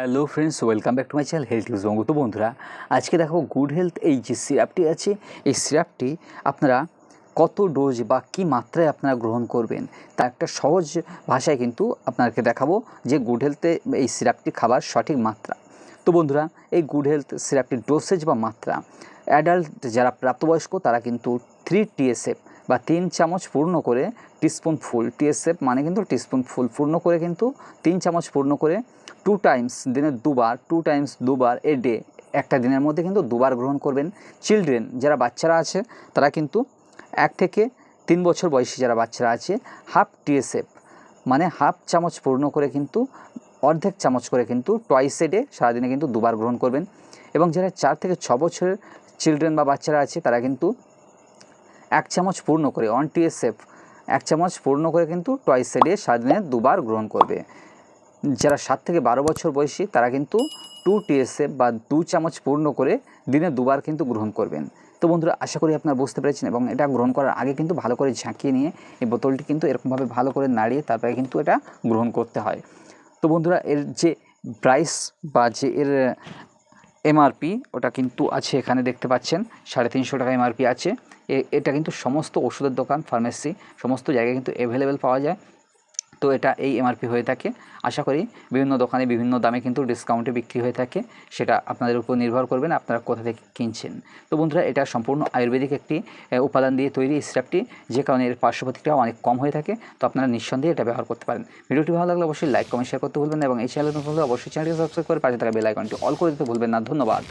Hello friends, welcome back to my channel health use Banga তো বন্ধুরা, আজকে দেখাবো গুড হেলথ, এই যে সিরাপটি আছে, এই সিরাপটি আপনারা কত ডোজ বা কী মাত্রায় আপনারা গ্রহণ করবেন, তা একটা সহজ ভাষায় কিন্তু আপনাকে দেখাবো যে গুড হেলথে এই সিরাপটি খাবার সঠিক মাত্রা। তো বন্ধুরা, এই গুড হেলথ সিরাপটির ডোসেজ বা মাত্রা, অ্যাডাল্ট যারা প্রাপ্তবয়স্ক তারা কিন্তু থ্রি টিএসএফ বা তিন চামচ পূর্ণ করে টিস্পুন ফুল টিএসএফ মানে কিন্তু টিস্পুন ফুল। পূর্ণ করে কিন্তু তিন চামচ পূর্ণ করে টু টাইমস দিনে দুবার টু টাইমস দুবার এ ডে একটা দিনের মধ্যে কিন্তু দুবার গ্রহণ করবেন। চিলড্রেন যারা বাচ্চারা আছে, তারা কিন্তু এক থেকে তিন বছর বয়সী যারা বাচ্চারা আছে হাফ টিএসএফ মানে হাফ চামচ পূর্ণ করে কিন্তু, অর্ধেক চামচ করে কিন্তু টয়েস এ ডে সারাদিনে কিন্তু দুবার গ্রহণ করবেন। এবং যারা চার থেকে ছ বছরের চিলড্রেন বা বাচ্চারা আছে, তারা কিন্তু এক চামচ পূর্ণ করে অন টিএসএফ এক চামচ পূর্ণ করে কিন্তু টয়েস এ ডে সারাদিনে দুবার গ্রহণ করবে। যারা সাত থেকে বারো বছর বয়সী, তারা কিন্তু টু টিএসএফ বা দু চামচ পূর্ণ করে দিনে দুবার কিন্তু গ্রহণ করবেন। তো বন্ধুরা, আশা করি আপনারা বুঝতে পেরেছেন এবং এটা গ্রহণ করার আগে কিন্তু ভালো করে ঝাঁকিয়ে নিয়ে এই বোতলটি কিন্তু এরকমভাবে ভালো করে নাড়িয়ে তারপরে কিন্তু এটা গ্রহণ করতে হয়। তো বন্ধুরা, এর যে প্রাইস বা যে এর এমআরপি ওটা কিন্তু আছে এখানে দেখতে পাচ্ছেন, সাড়ে তিনশো টাকা এমআরপি আছে। এটা কিন্তু সমস্ত ওষুধের দোকান ফার্মেসি সমস্ত জায়গায় কিন্তু অ্যাভেলেবেল পাওয়া যায়। তো এটা এই এমআরপি হয়ে থাকে। আশা করি বিভিন্ন দোকানে বিভিন্ন দামে কিন্তু ডিসকাউন্টে বিক্রি হয়ে থাকে। সেটা আপনাদের উপর নির্ভর করবেন আপনারা কোথা থেকে কিনছেন। তো বন্ধুরা, এটা সম্পূর্ণ আয়ুর্বেদিক একটি উপাদান দিয়ে তৈরি সিরাপটি যে কারণে এর পার্শ্ব প্রতিক্রিয়া অনেক কম হয়ে থাকে। তো আপনারা নিঃসন্দেহে এটা ব্যবহার করতে পারেন। ভিডিওটি ভালো লাগলে অবশ্যই লাইক কমেন্ট শেয়ার করতে ভুলবেন এবং এই চ্যানেল অবশ্যই চ্যানেলটি সাবস্ক্রাইব করে পাশে থাকা বেল আইকনটি অল করে দিতে ভুলবেন না। ধন্যবাদ।